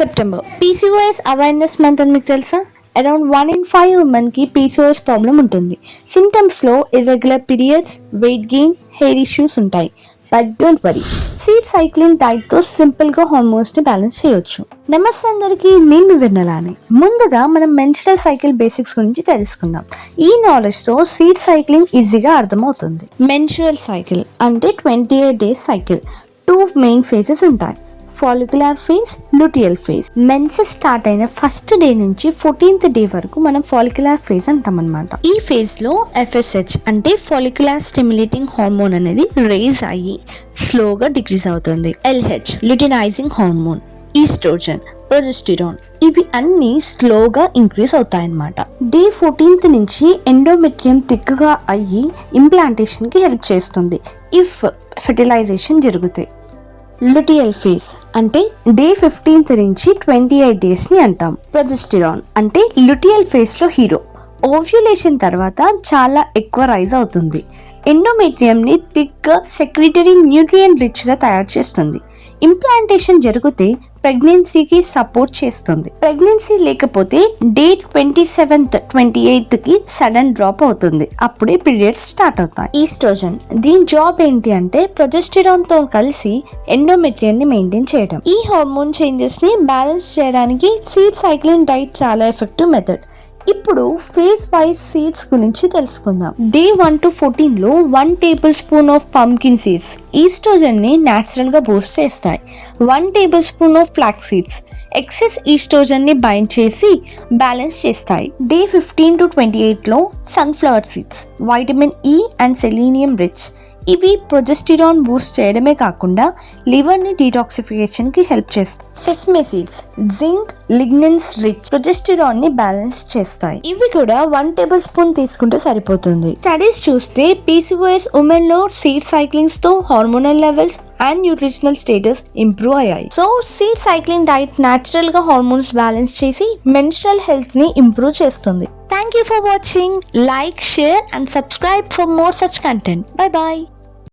September PCOS awareness month అని మీకు తెలుసా? అరౌండ్ వన్ ఇన్ ఫైవ్ ఉమెన్కి పీసీఓఎస్ ప్రాబ్లం ఉంటుంది. సిమ్టమ్స్లో irregular periods weight gain hair issues ఉంటాయి. But don't worry seed cycling డైట్తో సింపుల్గా హార్మోన్స్ని బ్యాలెన్స్ చేయొచ్చు. నమస్తే అందరికీ నేను విన్నలానే. ముందుగా మనం మెన్స్ట్రల్ సైకిల్ బేసిక్స్ గురించి తెలుసుకుందాం. ఈ నాలెడ్జ్తో సీడ్ సైక్లింగ్ ఈజీగా అర్థమవుతుంది. మెన్స్ట్రల్ సైకిల్ అంటే twenty eight days cycle two main phases ఉంటాయి. Follicular phase luteal phase menses start అయిన ఫస్ట్ డే నుంచి ఫోర్టీన్త్ డే వరకు మనం ఫాలిక్యులర్ ఫేజ్ అంటాం అనమాట ఈ ఫేజ్లో ఎఫ్ఎస్హెచ్ అంటే ఫాలిక్యులర్ స్టిమ్యులేటింగ్ హార్మోన్ అనేది రేజ్ అయ్యి స్లోగా డిక్రీజ్ అవుతుంది. LH luteinizing hormone oestrogen progesterone ఇవి అన్ని స్లోగా ఇంక్రీజ్ అవుతాయన్నమాట. డే ఫోర్టీన్త్ నుంచి ఎండోమెట్రియం థిక్గా అయ్యి ఇంప్లాంటేషన్కి హెల్ప్ చేస్తుంది. ఇఫ్ ఫెర్టిలైజేషన్ జరుగుతాయి. లుటియల్ ఫేజ్ అంటే డే ఫిఫ్టీన్త్ నుంచి ట్వంటీ ఎయిట్ డేస్ని అంటాం. ప్రొజెస్టిరాన్ అంటే లుటియల్ ఫేజ్లో హీరో ఓవ్యులేషన్ తర్వాత చాలా ఎక్కువ రైజ్ అవుతుంది. ఎండోమెట్రియంని థిక్ సెక్రిటరీ న్యూట్రియన్ రిచ్గా తయారు చేస్తుంది. ఇంప్లాంటేషన్ జరిగితే ప్రెగ్నెన్సీకి సపోర్ట్ చేస్తుంది. ప్రెగ్నెన్సీ లేకపోతే డే ట్వంటీ సెవెంత్ ట్వంటీ ఎయిత్కి సడన్ డ్రాప్ అవుతుంది. అప్పుడే పీరియడ్స్ స్టార్ట్ అవుతాయి. ఈస్ట్రోజన్. దీని జాబ్ ఏంటి అంటే ప్రొజెస్టిరాన్తో కలిసి ఎండోమెట్రియన్ని మెయింటైన్ చేయడం. ఈ హార్మోన్ చేంజెస్ని బ్యాలెన్స్ చేయడానికి సీడ్ సైక్లింగ్ డైట్ చాలా ఎఫెక్టివ్ మెథడ్. ఇప్పుడు ఫేస్ వైజ్ సీడ్స్ గురించి తెలుసుకుందాం. డే వన్ టు ఫోర్టీన్లో one tablespoon of pumpkin seeds ఈస్ట్రోజన్ని న్యాచురల్గా బూస్ట్ చేస్తాయి. One tablespoon of flax seeds excess ఈస్ట్రోజన్ని bind చేసి బ్యాలెన్స్ చేస్తాయి. డే ఫిఫ్టీన్ టు ట్వంటీ ఎయిట్లో sunflower seeds vitamin E and selenium rich ఇవి progesterone boost చేయడమే కాకుండా లివర్ని డీటాక్సిఫికేషన్కి హెల్ప్ చేస్తాయి. Sesame seeds zinc lignans rich ప్రొజెస్టిరాన్ని balance చేస్తాయి. ఇవి కూడా వన్ టేబుల్ స్పూన్ తీసుకుంటే సరిపోతుంది. స్టడీస్ చూస్తే పీసీఓఎస్ ఉమెన్లో seed సైక్లింగ్స్తో hormonal levels and nutritional status improve అయ్యాయి. సో సీడ్ సైక్లింగ్ డైట్ న్యాచురల్గా హార్మోన్స్ బ్యాలెన్స్ చేసి మెన్స్ట్రల్ హెల్త్ని ఇంప్రూవ్ చేస్తుంది. Thank you for watching like share and subscribe for more such content bye bye